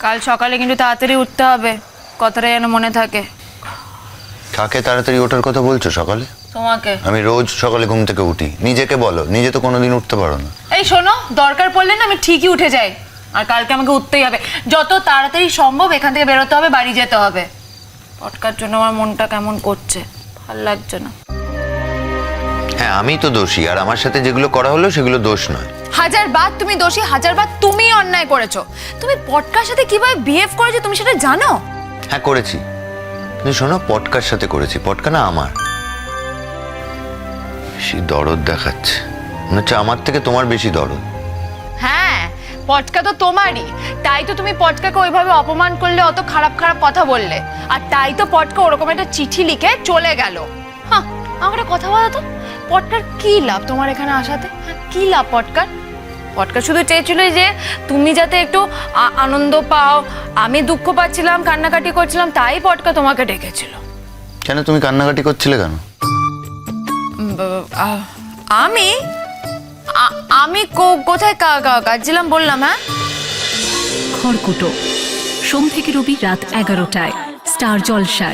কাল সকালে কিন্তু তাড়াতাড়ি উঠতে হবে। কথাটা যেন মনে থাকে। কাকে তাড়াতাড়ি ওঠার কথা বলছো সকালে? তোমাকে। আমি রোজ সকালে ঘুম থেকে উঠি। নিজেকে বলো নিজে তো কোনোদিন উঠতে পারো না। এই শোনো দরকার পড়লে না আমি ঠিকই উঠে যাই। আর কালকে আমাকে উঠতেই হবে। যত তাড়াতাড়ি সম্ভব এখান থেকে বেরোতে হবে বাড়ি যেতে হবে। পটকার জন্য আমার মনটা কেমন করছে। ভালো লাগছে না। হ্যাঁ আমি তো দোষী। আর আমার সাথে যেগুলো করা হলো সেগুলো দোষ নয়। হাজার বার তুমি দোষী হাজার বার তুমি অন্যায় করেছ। তুমি পটকার সাথে কীভাবে বিহেভ করেছ তুমি সেটা জানো? হ্যাঁ করেছি। কিন্তু শোনো পটকার সাথে করেছি। পটকা না আমার। বেশি দরদ দেখাচ্ছে। মনে হচ্ছে আমার থেকে তোমার বেশি দরদ। হ্যাঁ পটকা তো তোমারই। তাই তো তুমি পটকাকে ওইভাবে অপমান করলে অত খারাপ খারাপ কথা বললে। আর তাই তো পটকা ওরকম একটা চিঠি লিখে চলে গেল। হ্যাঁ আমার একটা কথা বলো তো। পটকার কি লাভ তোমার এখানে আসাতে? হ্যাঁ কি লাভ পটকার? পটকা শুধু চেয়েছিল যে তুমি যাতে একটু আনন্দ পাও। আমি দুঃখ পাচ্ছিলাম কান্নাকাটি করছিলাম তাই পটকা তোমাকে ডেকেছিল। কেন তুমি কান্নাকাটি করছিলে কেন? আমি? আমি কো- কোথায় কা- কা- কাঁদছিলাম বললাম হ্যাঁ? খড়কুটো। সোম থেকে রবি রাত এগারোটায়। স্টার জলসায়।